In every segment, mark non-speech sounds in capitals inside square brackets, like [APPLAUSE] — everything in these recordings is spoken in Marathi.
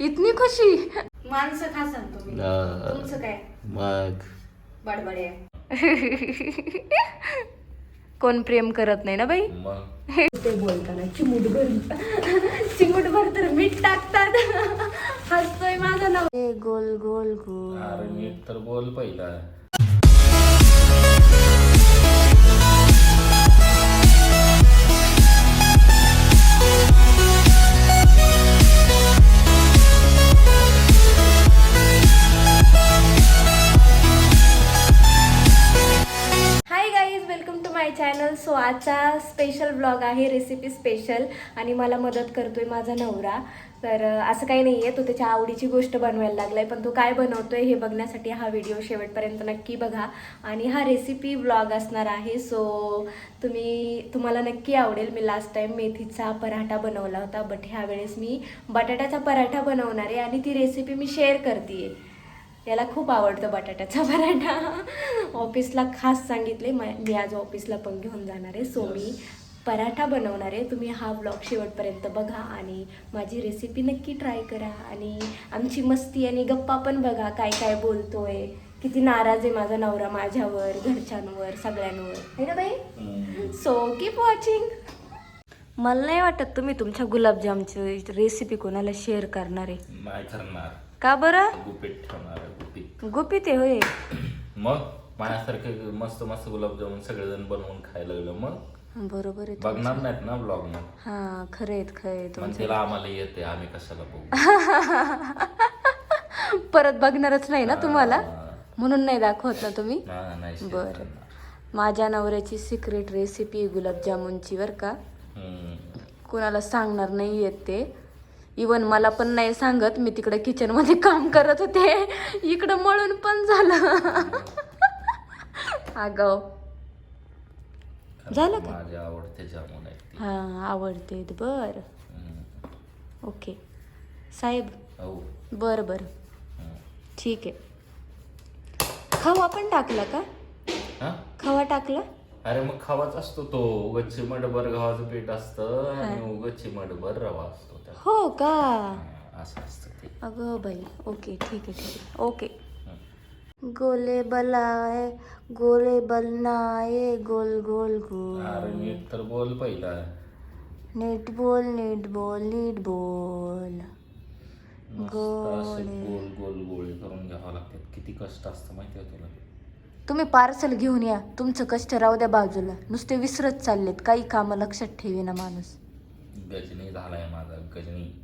इतनी खुशी. माणसं खासान तुम्ही. अं, तुमचं काय? मग? बडबडे. कोण प्रेम करत नाही ना बाई? मग? ते बोलताना चिमूटभर चिमूटभर तर मीठ टाकतात. हसतोय माझा नाव ए, गोल गोल गोल. अरे नीट तर बोल पहिला. आजचा स्पेशल ब्लॉग आहे रेसिपी स्पेशल आणि मला मदत करतोय माझा नवरा. तर असं काही नाही आहे तो त्याच्या आवडीची गोष्ट बनवायला लागलाय. पण तो काय बनवतोय हे बघण्यासाठी हा व्हिडिओ शेवटपर्यंत नक्की बघा. आणि हा रेसिपी ब्लॉग असणार आहे सो तुम्ही तुम्हाला नक्की आवडेल. मी लास्ट टाईम मेथीचा पराठा बनवला होता बट ह्यावेळेस मी बटाट्याचा पराठा बनवणार आहे आणि ती रेसिपी मी शेअर करते आहे याला खूप आवडतं बटाट्याचा पराठा. ऑफिसला खास सांगितले म- मी आज ऑफिसला पण घेऊन जाणार आहे. सो मी पराठा बनवणार आहे. तुम्ही हा ब्लॉग शेवटपर्यंत बघा आणि माझी रेसिपी नक्की ट्राय करा. आणि आमची मस्ती आणि गप्पा पण बघा काय काय बोलतोय. किती नाराज आहे माझा नवरा माझ्यावर घरच्यांवर सगळ्यांवर. है ना बाई? सो कीप वॉचिंग मला नाही वाटत तुम्ही तुमच्या गुलाबजामची रेसिपी कोणाला शेअर करणार आहे. नाही करणार. का बरं? गुपित ठेवणार आहे, गुपित. गुपित आहे होय. मग माझ्यासारखे मस्त मस्त गुलाबजामुन सगळेजण बनवून खायला लागलं मग? बरोबर आहे बघणार नाहीत ना ब्लॉग मग? हा खरे आहेत खरे आहेत तिला आम्हाला येते आम्ही कशाला बघू? [LAUGHS] परत बघणारच नाही ना तुम्हाला. म्हणून नाही दाखवत ना तुम्ही? ना- नाही share बरं. करणार. माझ्या नवऱ्याची सिक्रेट रेसिपी गुलाबजामुनची बर का? हम्म. कुणाला सांगणार नाही येत ते. इवन मला पण नाही सांगत मी तिकडे किचनमध्ये काम करत होते. इकडं मळून पण झालं. आगाव झालं का? आवडते हा आवडते बर. ओके. साहेब. हो. बर बर. हम्म. ठीक आहे. खवा पण टाकला का? हा? खवा टाकला? अरे मग खावाच असतो तो. उगच चिमटभर गव्हाचं पीठ असतं आणि उगच चिमटभर रवा असतो. हो का? हा, असं असतं ते. अगं बाई. ओके ठीक आहे ठीक आहे. ओके. गोले बलाय गोले बलनाय गोल गोल गोल. नीट तर बोल पहिला. नीट बोल नीट बोल नीट बोल. असे गोल. गोल गोळे करून घ्यावं लागतात. किती कष्ट असतं माहिती आहे तुला? तुम्ही पार्सल घेऊन या. तुमचं कष्ट राहू द्या बाजूला. नुसते विसरत चाललेत. काही कामं लक्षात ठेवी ना माणूस. गजनी झालाय माझा गजनी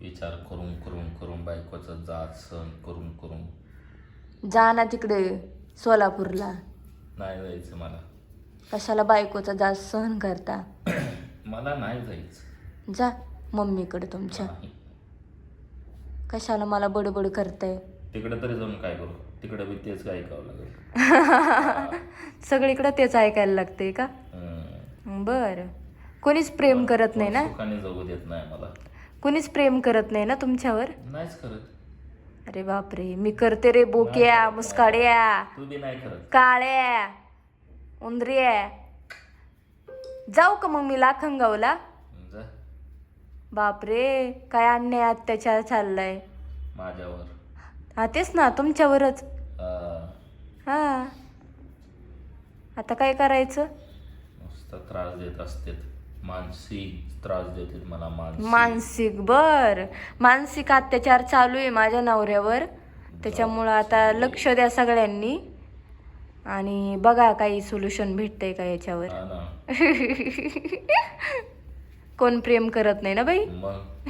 विचार करून करून करून बायकोचं जात सण करून करून. जा ना तिकडे सोलापूरला. नाही जायचं मला. कशाला बायकोचा जास्त सहन करता? [CLEARS THROAT] मला नाही जायचं. जा मम्मीकडे तुमच्या. नाही. कशाला मला बडबड करताय? तिकडे तरी जाऊन काय करू? तिकडे बी तेच ऐकावं लागेल. [LAUGHS] सगळीकडे तेच ऐकायला लागते का? हम्म. बर. कोणीच प्रेम करत नाही ना? सुखाने जगू देत नाही मला. कोणीच प्रेम करत नाही ना तुमच्यावर? नाहीच करत. अरे बापरे मी करते रे बोक्या मुस्काड्या. तू बी नाही करत. काळ्या. उंदऱ्या. जाऊ का मग मी लाखंगावला जा. बापरे काय अन्याय अत्याचार चाललाय. माझ्यावर. हा तेच ना तुमच्यावरच. हा. हा. आता काय करायचं? त्रास देत असते मानसिक त्रास देतात मला मानसिक. मानसिक बर. मानसिक अत्याचार चालू आहे माझ्या नवऱ्यावर. त्याच्यामुळं आता लक्ष द्या सगळ्यांनी. आणि बघा काही सोल्युशन भेटतंय का याच्यावर. हा ना. [LAUGHS] कोण प्रेम करत नाही ना बाई? मग? [LAUGHS]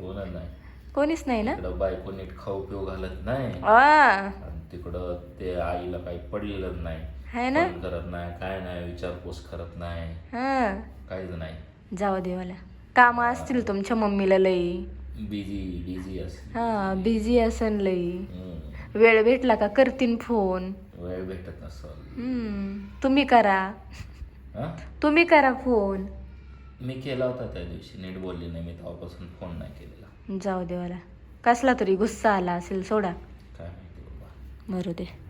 कोण नाही. कोणीच नाही ना? बायको नीट खाऊ पिऊ घालत नाही. आ आणि तिकडं ते आईला काही पडलेलं नाही. है ना? करत नाही काय नाही विचारपूस करत नाही. हा. काहीच नाही. जाऊ दे मला. कामं असतील तुमच्या मम्मीला लई. बिझी बिझी असते हा बिझी असन लई. हम्म. वेळ भेटला का? करतीन फोन. वेळ भेटत नसल. हम्म, तुम्ही करा. हा? तुम्ही करा फोन. मी केला होता त्या दिवशी. नीट बोलली नाही मी तेव्हापासून फोन नाही केलेला. जाऊ दे मला. कसला तरी गुस्सा आला असेल सोडा. काय माहिती बाबा. मरू दे.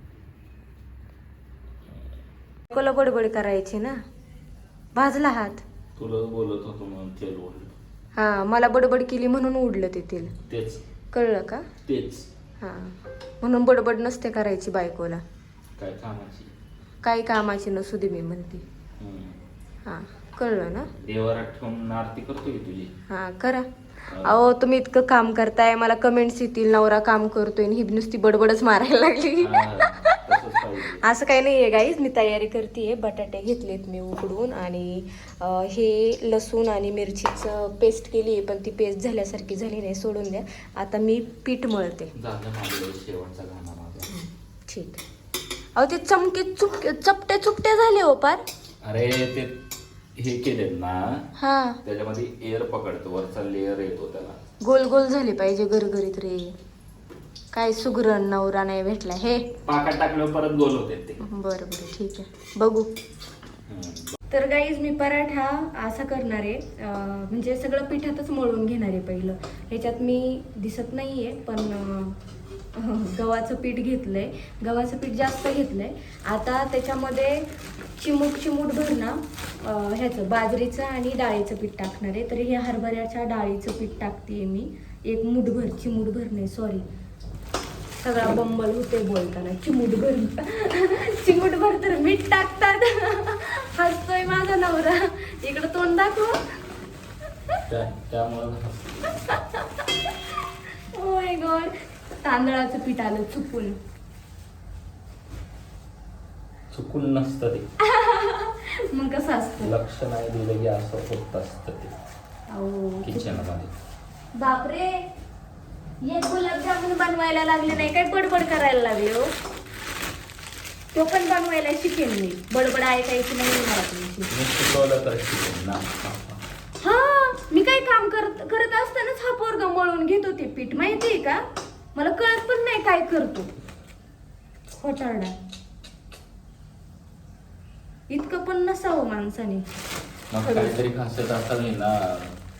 कोला बडबड करायची ना? भाजला हात. तुला बोलत होतो म्हणून तेल ओढलं. हा मला बडबड केली म्हणून उडलं ते तेल. तेच. कळलं का? तेच. हा. म्हणून बडबड नसते करायची बायकोला. काय कामाची? काही कामाची नसू दे मी म्हणते. हम्म. हा कळलं ना? देवारात ठेवून आरती करतो की तुझी? हा करा. अहो तुम्ही इतकं काम करताय मला कमेंट्स येतील नवरा काम करतोय आणि ही नुसती बडबडच मारायला लागली. असं काही नाही आहे गाईज मी तयारी करते बटाटे घेतलेत मी उकडून आणि हे लसूण आणि मिरचीचं पेस्ट केली आहे पण ती पेस्ट झाल्यासारखी झाली नाही. सोडून द्या. आता मी पीठ मळते. ठीक. अहो ते चमके चुपके चपटे चुपटे झाले हो पार. अरे ते हे केलेत ना हा. त्याच्यामध्ये एअर पकडतो वरचा लेअर येतो त्याला. गोल गोल झाले पाहिजे गरगरीत रे. काय सुगरण नवरा नाही भेटला हे. पाकात टाकल्यावर परत गोल होते ते. बरं बरं ठीक आहे. बघू. हम्म. तर गाईज मी पराठा असा करणार आहे. अं, म्हणजे सगळं पिठातच मळून घेणार आहे पहिलं. ह्याच्यात मी दिसत नाही आहे पण अं, [LAUGHS] गव्हाचं पीठ घेतलं आहे गव्हाचं पीठ जास्त घेतलं आहे आता त्याच्यामध्ये चिमूट चिमूट भर ना अं, ह्याचं बाजरीचं आणि डाळीचं पीठ टाकणार आहे. तर हे हरभऱ्याच्या डाळीचं पीठ टाकते मी. एक मुठभर चिमूटभर नाही सॉरी सगळा बंबल होते बोलताना. चिमूटभर [LAUGHS] चिमूटभर तर मीठ टाकतात. [LAUGHS] हसतोय माझा नवरा. इकडं तोंड दाखव. त्या- त्यामुळं गॉड तांदळाचं पीठ आलं चुकून. चुकून नसतं ते. [LAUGHS] मग कसं असतं? लक्ष नाही दिलं की असं होत असतं ते. अहो किचनमध्ये बापरे एक गुलाबजामुन बनवायला लागले नाही काय? बडबड करायला लागले हो. तो पण बनवायला शिकेन मी. बडबड ऐकायची नाही मला तुमची मी शिकवलं तर शिकेन ना. हा, मी काय काम करत करत असतानाच हा पोरगा मळून घेतो ते पीठ. माहितीये का? मला कळत पण नाही काय करतो. खोटारडा. इतकं पण नसावं माणसाने. मग काहीतरी खासियत असावी ना.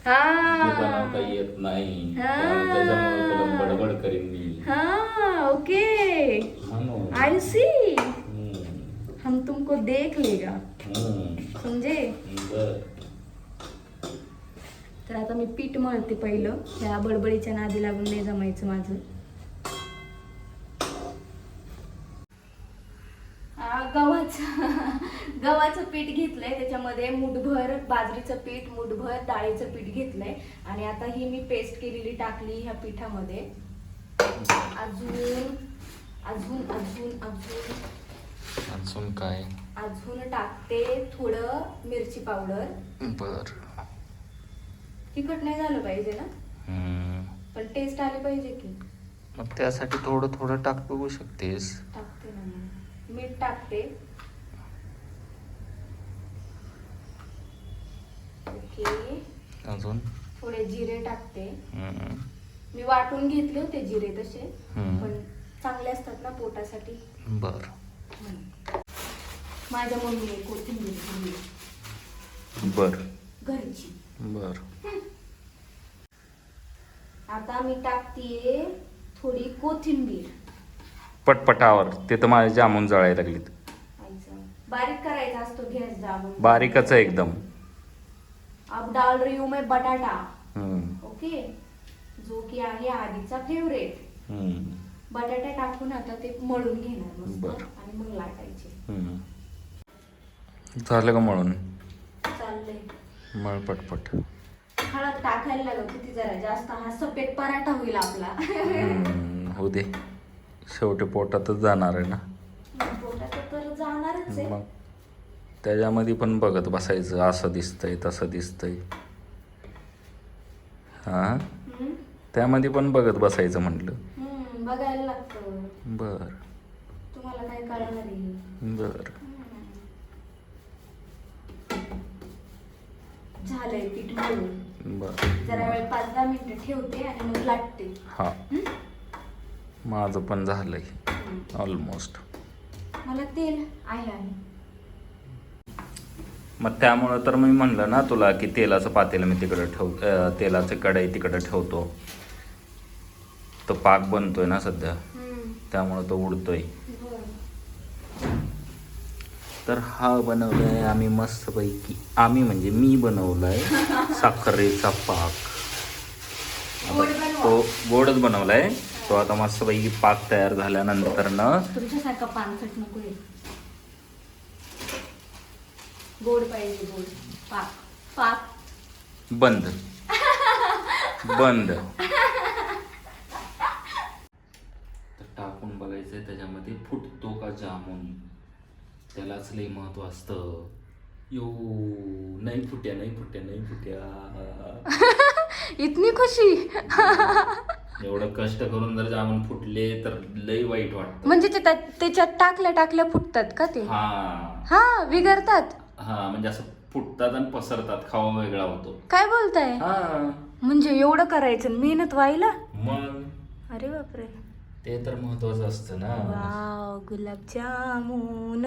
ते बनवता हा येत नाही. हा. त्याच्यामुळे तुला बडबड करीन मी. हा ओके. म्हणून. आई सी हम्म, हम तुमको देख लेगा. हम्म, समजे बर. तर आता मी पीठ मळते पहिलं. ह्या बडबडीच्या नादी लागून नाही जमायचं माझं. गव्हाचं पीठ घेतलंय त्याच्यामध्ये मुठभर बाजरीचं पीठ मुठभर डाळीचं पीठ घेतलंय. आणि आता ही मी पेस्ट केलेली टाकली ह्या पिठामध्ये. अजून अजून अजून अजून. अजून काय? अजून टाकते थोडं मिरची पावडर. बर. तिखट नाही झालं पाहिजे ना. पण टेस्ट आली पाहिजे की. मग त्यासाठी थोडं थोडं टाक बघू शकतेस. टाकते ना. मीठ टाकते ओके अजून? थोडे जिरे टाकते. हम्म. मी वाटून घेतले होते जिरे तसे हम्म. पण चांगले असतात ना पोटासाठी. बर. म्हणून. माझ्या मम्मीने कोथिंबीर दिली. बर. घरची. बर. आता मी टाकते थोडी कोथिंबीर. पटपटावर. ते तर माझे जामून जळायला लागलीत. आईचं. बारीक करायचा असतो गॅस दाबून बारीकच आहे एकदम. अब डाल रही हूं मैं बटाटा. ओके? जो की आहे आधीचा फेवरेट. बटाटा टाकून आता ते मळून घेणार मस्त बरं. आणि मग लाटायचे. झालं का म्हणून चाललंय. मळ पटपट. हळद टाकायला लागत होती जरा जास्त. हा सफेद पराठा होईल आपला. हम्म, होऊ दे. शेवटी पोटातच जाणार आहे ना? पोटात तर जाणारच आहे. मग? त्याच्यामध्ये पण बघत बसायचं असं दिसतंय तसं दिसतंय. हा. त्यामध्ये पण बघत बसायचं म्हटलं. हम्म, बघायला लागतं. बर. तुम्हाला काय कळणार आहे. बर. झालंय पीठ मळून. बर. जरा वेळ पाच दहा मिनिटं ठेवते आणि मग लाटते. हा. माझं पण झालंय. ऑलमोस्ट मला तेल आहे आहे. मग त्यामुळं तर मी म्हणलं ना तुला की तेलाचं पातेलं मी तिकडं ठेव तेलाचं कढई तिकडं ठेवतो. तो पाक बनतोय ना सध्या. त्यामुळं तो उडतोय. तर हा बनवलाय आम्ही मस्तपैकी. आम्ही म्हणजे मी बनवलाय [LAUGHS] साखरेचा पाक. तो गोडच बनवलाय. तो आता मस्तपैकी पाक तयार झाल्यानंतर ना तुमच्यासारखा पानसट नको आहे गोड पाहिजे गोड. पाक. पाक. बंद. बंद. तर टाकून बघायचंय त्याच्यामध्ये फुटतो का जामून? त्यालाच लई महत्त्व असतं. यो नाही फुट्या नाही फुट्या नाही फुट्या. इतनी खुशी. एवढं कष्ट करून जर जामून फुटले तर लई वाईट वाटतं. म्हणजे त्याच्यात टाकल्या टाकल्या फुटतात का ते? हा. हा विघरतात. हा म्हणजे असं फुटतात आणि पसरतात खावा वेगळा होतो. काय बोलताय? हा. म्हणजे एवढं करायचं आणि मेहनत व्हायला? मग? अरे बापरे. ते तर महत्वाचं असतं ना. वाव गुलाबजामुन.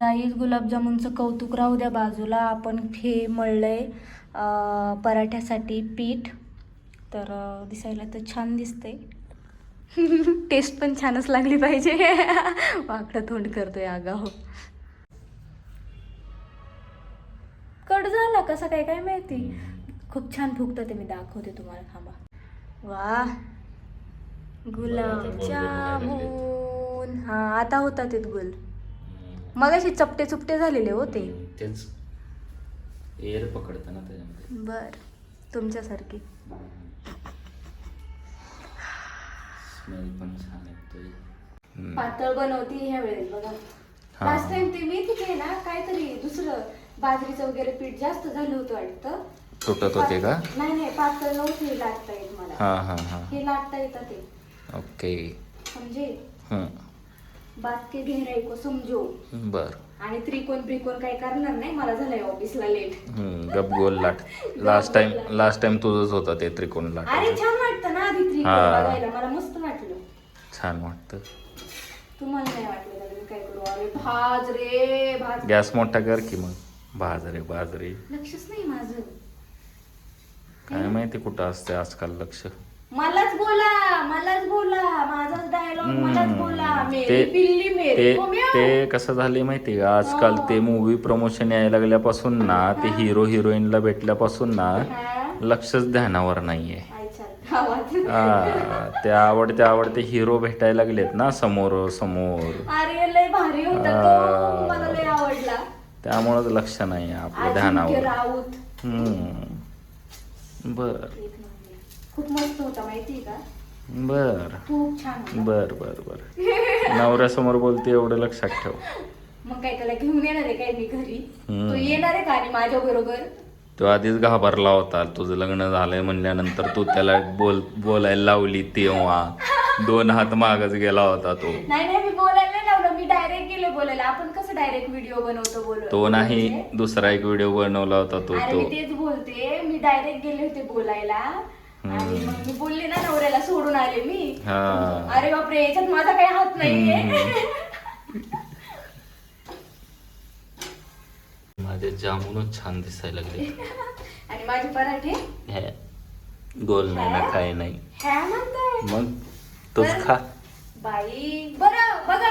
काहीच गुलाबजामुनचं कौतुक राहू द्या बाजूला. आपण हे मळलंय अं, पराठ्यासाठी पीठ. तर अं, दिसायला तर छान दिसतंय. टेस्ट पण छानच लागली पाहिजे. वाकडं तोंड करतोय आगाहो कट झाला कसा काय काय माहिती? खूप छान फुगतं ते मी दाखवते तुम्हाला थांबा. वा. गुलाबजामुन. हा आता होता ते गुल. मग असे चपटे चुपटे झालेले होते बर. तुमच्यासारखी. स्मेल पण छान येतोय. पातळ बनवते ह्या वेळेस बघा. हा. लास्ट टाइम ते मी तिथे ना काहीतरी दुसरं बाजरीचं वगैरे पीठ जास्त झालं होतं वाटतं. तुटत होते का? नाही नाही पातळ नव्हते लाटता येत मला. हा हा हा. हे लाटता येतं ते. ओके. समजे हं. बात के घेराई को समजो. बर. आणि त्रिकोण त्रिकोण काय करणार नाही मला झालंय ऑफिसला लेट. हं, गप गोल लाट. लास्ट टाइम लास्ट टाइम तुझंच होतं ते त्रिकोण अरे लाट छान वाटतं ना आधी त्रिकोण हा. बघायला. मला मस्त छान वाटतं. तुम्हाला नाही वाटलं का मी काय करू? अरे भाज रे भाज गॅस मोठा कर की मग. बाजरे बाजरे लक्षच नाही माझं. काय माहिती कुठं असते आजकाल लक्ष? मलाच बोला मलाच बोला. माझाच डायलॉग मलाच बोला. मेरी ते पिल्ली ते कसं झाले माहिती का? आजकाल ते मूवी प्रमोशन यायला लागल्यापासून ना ते हिरो हिरोईनला भेटल्यापासून ना हा? लक्षच ध्यानावर नाहीये. हा, ते आवडते आवडते हिरो भेटायला लागलेत ना समोर समोर. अरे लय भारी होता. तो. मला लय आवडला. त्यामुळंच लक्ष नाही आपलं अजिंक्य ध्यानावर. राऊत. हम्म. बर. एक नंबर. खूप मस्त होता माहितीये का? बर. खूप छान होता. बर बर बर. नवऱ्यासमोर बोलते एवढं लक्षात ठेव. मग काय त्याला घेऊन येणार आहे काय मी घरी? हम्म. तो येणार आहे का आणि माझ्या बरोबर तो आधीच घाबरला होता. तुझं लग्न झालंय म्हणल्यानंतर तू त्याला बोल बोलायला लावली तेव्हा. दोन हात मागच गेला होता तो. नाही नाही मी बोलायला लावलं. मी डायरेक्ट गेले बोलायला. आपण कसं डायरेक्ट व्हिडिओ बनवतो बोल तो नाही दुसरा एक व्हिडिओ बनवला होता तो अरे तो. तेच बोलते. मी डायरेक्ट गेले होते बोलायला. आणि मग मी बोलले ना नवऱ्याला सोडून आले मी. हा. अरे बापरे याच्यात माझा काही हात नाहीये. माझे जामूनच छान दिसायला लागले. [LAUGHS] आणि माझे पराठे? हे, गोल नाही ना काय नाही. मग तूच खा. बाई बरं बघा.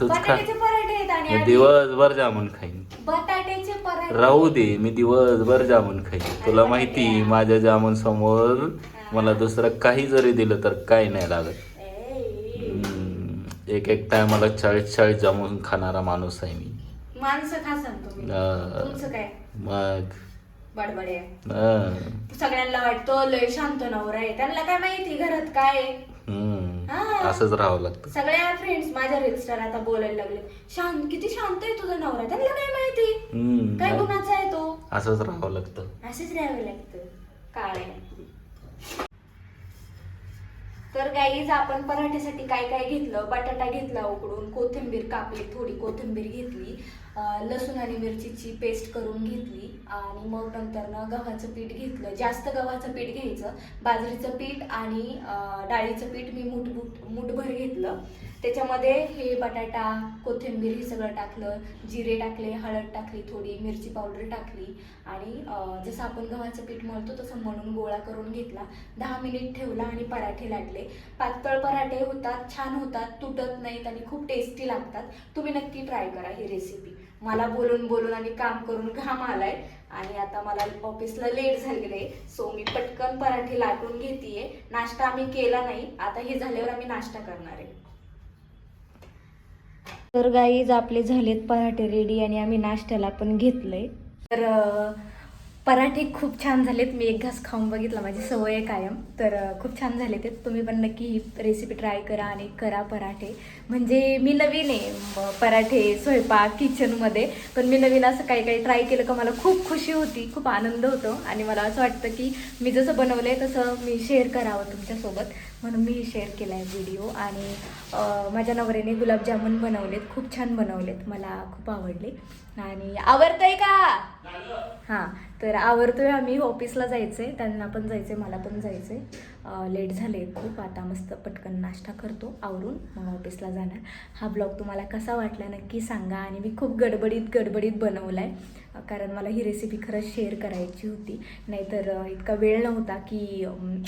तूच खा. बटाट्याचे पराठे आहेत आणि मी आधी दिवसभर जामून खाईन. बटाट्याचे पराठे. राहू दे मी दिवसभर जामून खाईन. तुला माहिती माझ्या जामून समोर मला दुसरं काही जरी दिलं तर काय नाही लागत. ए, हम्म, एक एक टायमाला चाळीस चाळीस जामून खाणारा माणूस आहे मी. माणसं खासान तुम्ही तुमचं काय? मग? बडबडे. सगळ्यांना वाटतं लय शांत नवरा आहे. त्यांना काय माहिती घरात काय आहे? हम्म, हा. असंच राहावं लागतं. सगळ्या फ्रेंड्स माझ्या रिस्टर आता बोलायला लागले. शांत किती शांत आहे तुझा नवरा. त्यांना काय माहिती? हम्म, काय गुणाचा आहे तो? असंच राहावं लागतं. असेच राहावे लागतं. काळे तर गाईज आपण पराठ्यासाठी काय काय घेतलं? बटाटा घेतला उकडून कोथिंबीर कापली थोडी कोथिंबीर घेतली. लसूण आणि मिरचीची पेस्ट करून घेतली आणि मग नंतरनं गव्हाचं पीठ घेतलं. जास्त गव्हाचं पीठ घ्यायचं. बाजरीचं पीठ आणि डाळीचं पीठ मी मुठभूट मुठभर घेतलं. त्याच्यामध्ये हे बटाटा कोथिंबीर हे सगळं टाकलं. जिरे टाकले हळद टाकली थोडी मिरची पावडर टाकली आणि जसं आपण गव्हाचं पीठ मळतो तसं म्हणून गोळा करून घेतला. दहा मिनिट ठेवला आणि पराठे लाटले. पातळ पराठे होतात छान होतात तुटत नाहीत आणि खूप टेस्टी लागतात. तुम्ही नक्की ट्राय करा ही रेसिपी मला बोलून बोलून आणि काम करून घाम आलाय. आणि आता मला ऑफिसला लेट झालेलं आहे. सो मी पटकन पराठे लाटून घेतेय. नाश्ता आम्ही केला नाही. आता हे झाल्यावर आम्ही नाश्ता करणार आहे. तर गाईज आपले झालेत पराठे रेडी आणि आम्ही नाश्त्याला पण घेतलंय. तर पराठे खूप छान झालेत. मी एक घास खाऊन बघितला माझी सवय आहे कायम. तर खूप छान झाले ते. तुम्ही पण नक्की ही रेसिपी ट्राय करा आणि करा पराठे. म्हणजे मी नवीन आहे पराठे स्वयंपाक किचनमध्ये पण मी नवीन असं काही काही ट्राय केलं का मला खूप खुशी होती खूप आनंद होतो. आणि मला असं वाटतं की मी जसं बनवलं आहे तसं मी शेअर करावं तुमच्यासोबत. म्हणून मी शेअर केला आहे व्हिडिओ आणि माझ्या नवऱ्याने गुलाबजामुन बनवलेत खूप छान बनवलेत मला खूप आवडले. आणि आवडतंय का? हां तर आवडतोय आम्ही ऑफिसला जायचंय त्यांना पण जायचंय मला पण जायचंय. लेट झाले खूप. आता मस्त पटकन नाश्ता करतो आवरून मग ऑफिसला जाणार. हा ब्लॉग तुम्हाला कसा वाटला नक्की सांगा आणि मी खूप गडबडीत गडबडीत बनवला आहे कारण मला ही रेसिपी खरंच शेअर करायची होती. नाहीतर इतका वेळ नव्हता की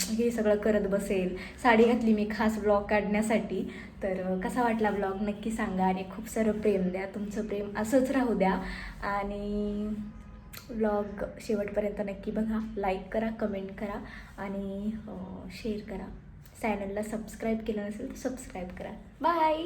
हे सगळं करत बसेल. साडी घातली मी खास ब्लॉग काढण्यासाठी. तर कसा वाटला ब्लॉग नक्की सांगा आणि खूप सारं प्रेम द्या. तुमचं प्रेम असंच राहू द्या. आणि व्लॉग शेवटपर्यंत नक्की बघा. लाईक करा कमेंट करा आणि शेअर करा. चॅनलला सबस्क्राईब केलं नसेल तर सबस्क्राईब करा. बाय